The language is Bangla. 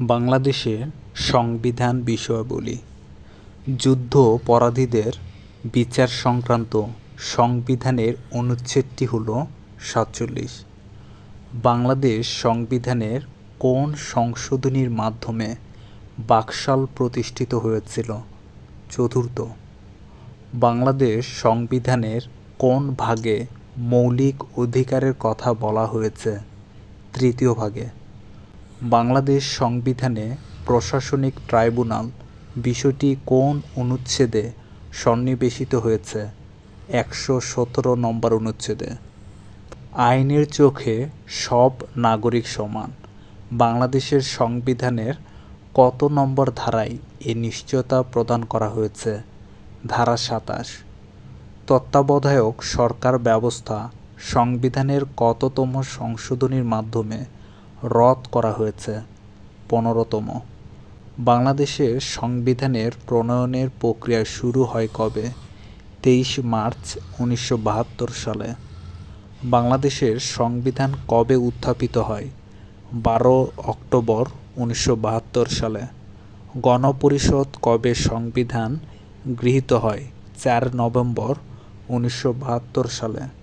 বাংলাদেশের সংবিধান বিষয়াবলী যুদ্ধাপরাধীদের বিচার সংক্রান্ত সংবিধানের অনুচ্ছেদটি হল সাতচল্লিশ। বাংলাদেশ সংবিধানের কোন সংশোধনীর মাধ্যমে বাকশাল প্রতিষ্ঠিত হয়েছিল? চতুর্থ, বাংলাদেশ সংবিধানের কোন ভাগে মৌলিক অধিকারের কথা বলা হয়েছে? তৃতীয় ভাগে বাংলাদেশ সংবিধানে প্রশাসনিক ট্রাইব্যুনাল বিষয়টি কোন অনুচ্ছেদে সন্নিবেশিত হয়েছে? একশো সতেরো নম্বর অনুচ্ছেদে। আইনের চোখে সব নাগরিক সমান। বাংলাদেশের সংবিধানের কত নম্বর ধারায় এ নিশ্চয়তা প্রদান করা হয়েছে? ধারা সাতাশ। তত্ত্বাবধায়ক সরকার ব্যবস্থা সংবিধানের কততম সংশোধনীর মাধ্যমে রদ করা হয়েছে, পনেরোতম। বাংলাদেশের সংবিধানের প্রণয়নের প্রক্রিয়া শুরু হয় কবে? তেইশ মার্চ উনিশশো বাহাত্তর সালে। বাংলাদেশের সংবিধান কবে উত্থাপিত হয়? বারো অক্টোবর উনিশশো বাহাত্তর সালে। গণপরিষদ কবে সংবিধান গৃহীত হয়? চার নভেম্বর উনিশশো বাহাত্তর সালে।